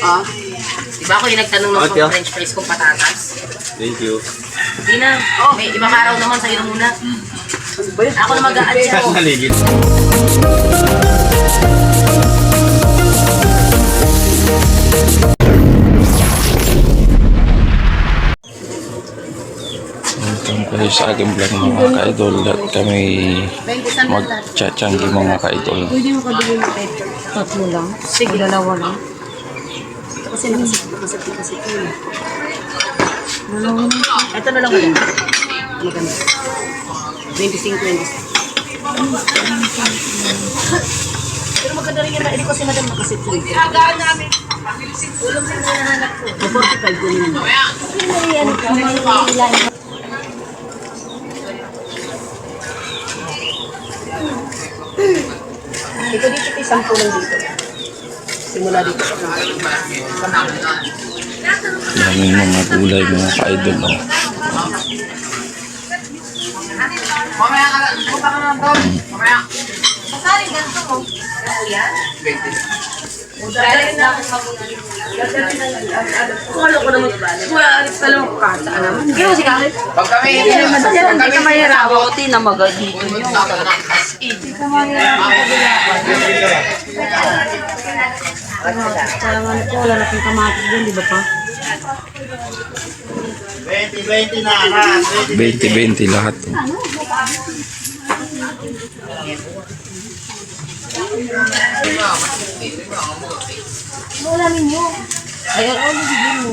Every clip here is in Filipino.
Ah. Diba ako yung nagtanong ng Oh, tiyo. french fries kung patatas? Thank you. Hindi na. Oh, may ibang araw naman sa'yo na muna. Ako na. Naligid. Welcome kayo sa aking vlog mga ka-idol at kami mag-chachanggi mga ka-idol. Pwede mo kabili ng. Tatlo lang. Sige. Dalawa lang. Kasi nakasip yun. Lang. Ito na lang ulit. Maganda. 25, 20. Pero maganda rin yan. Hindi kasi madam nakasip ko. Agaan namin. Ulam din na hinahanap ko. 45 ko nila. Ito dito sampo lang dito. Simula dito sa Daming mga gulay mga ka-idol. Oh. Kung ano ko naman ibalik. Kung alis pa lang kakasaan naman. Hindi mo siya. Pag kami, Hindi ka mahirapan. Buti na magadito nyo. Kaya nga po, wala na pong kamatis dyan, di ba pa? 20-20 na, na. 20-20 lahat. Oh. Ayun, oh, nagiging mo.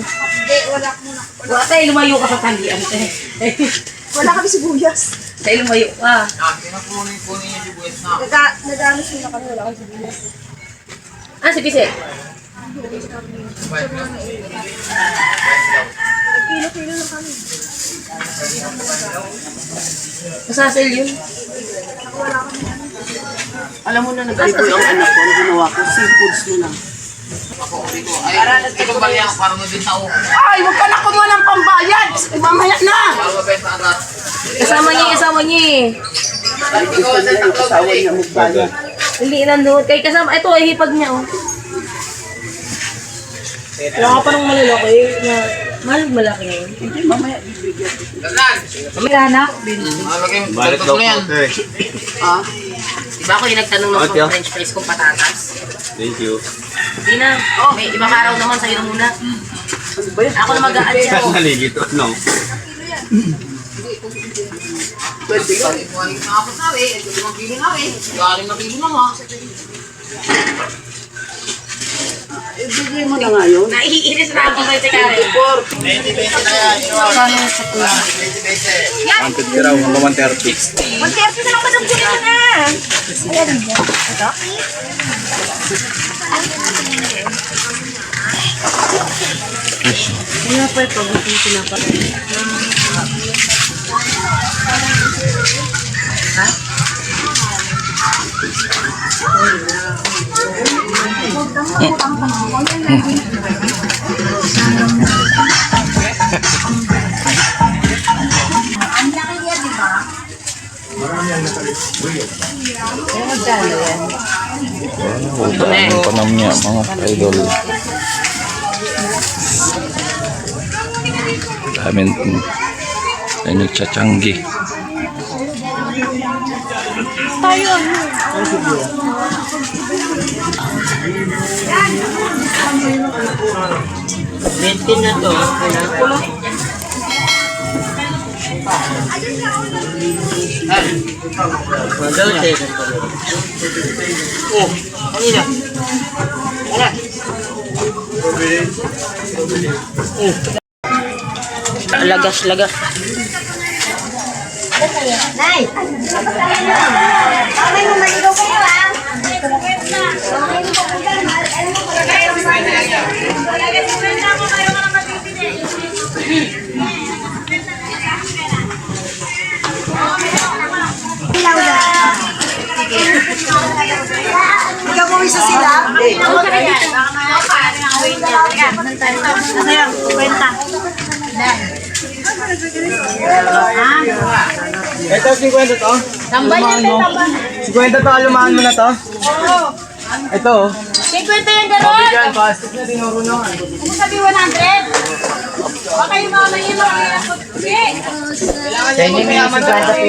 Wala tayo lumayo ka sa talian. Wala kami sibuyas. Tayo lumayo ka. Ah, pinapunin-punin yung sibuyas na. Naga, nag-ano sila kami, wala kami sibuyas. Ah, si Pise. Kilo-kilo lang kami. Masasel yun. Alam mo na nag-ibo ang anak ko. Ang ginawa ko, seafoods mo lang. Ay, ito ba yan? Parang din sa uko. Ay, huwag ka na kumuha ng pambayad! Mamaya na! Kasama niya, kasama niya eh. Ikaw ang tatlo, bali. Hindi nandun. Kay kasama, ito ay hipag niya oh. Wala ka pa nung malalaki na mahal malaki ngayon. Mamaya na. Malagay mo, Balik daw na yan. po. eh. Ah. Diba ako yung nagtanong ng tiyo. french fries kung patatas? Thank you. Hindi na. Oh, may ibang araw naman sa'yo na muna. Ako na mag-a-add sa'yo. Naligid. No. Pwede ka. Kuhanin ka nga pa sa akin. Ito limang kilo na rin. Galing na kilo na nga. Ibigay mo na nga yun. Naiinis na ako sa Karen. 20-20 na yan. Kano sa kuya? 20-20. 150 raw. Hanggang 130. Mag-therapy na lang ba ng kuya na? Ayan, ito. Kaya pa ito, gusto yung sinapa. Oh, daming panam niya mga ka-idol. Daming ay nagchachanggi. Bentin na to. Kailangan Madal Oh, kanina. Wala. Oh. Lagas, lagas. Nay! Mamay mo, maligaw kayo ah! Mamay mo, pupunta na. Alam mo, kaya kayo Ikaw mo isa sila? Masaya, kwenta. Ito, 50 to. Tambay na, tambay. 50 to, alumahan mo na to. Ito, oh. 50 yung gano'n? Yan, plastic na dinuro na. Ano sabi 100? Baka yung mga yun lang kaya ko. Sige. Sa inyo may 50 po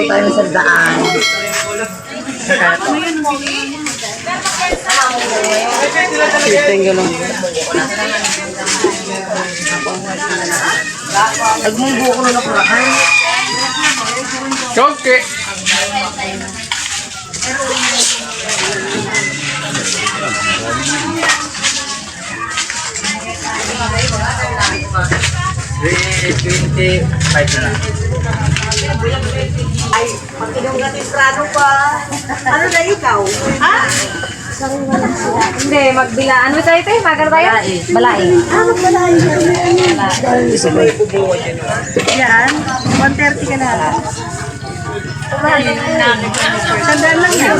tayo sa daan. Nagmunggo ko na nakuraan. Choke! Pag kinunggatin prado pa. Ano na ikaw? Ha? Hindi, magbila. Ano tayo ito? Magar tayo? Balai. Ah. Isa ibubuwan yun. Yan. 130 ka na. Sandaan lang yan.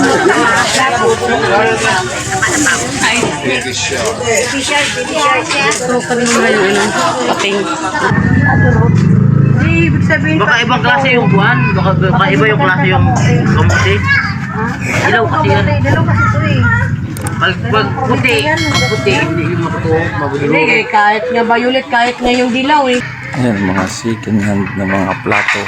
Baka ibang klase yung buwan, baka, baka iba yung klase yung kamuti. Ilaw kasi yan. Dalaw kasi ito eh. Pag, puti, pag puti, hindi yung matuto, mabulo. Hindi, kahit nga violet, kahit nga yung dilaw eh. Ayan, mga second hand na mga plato.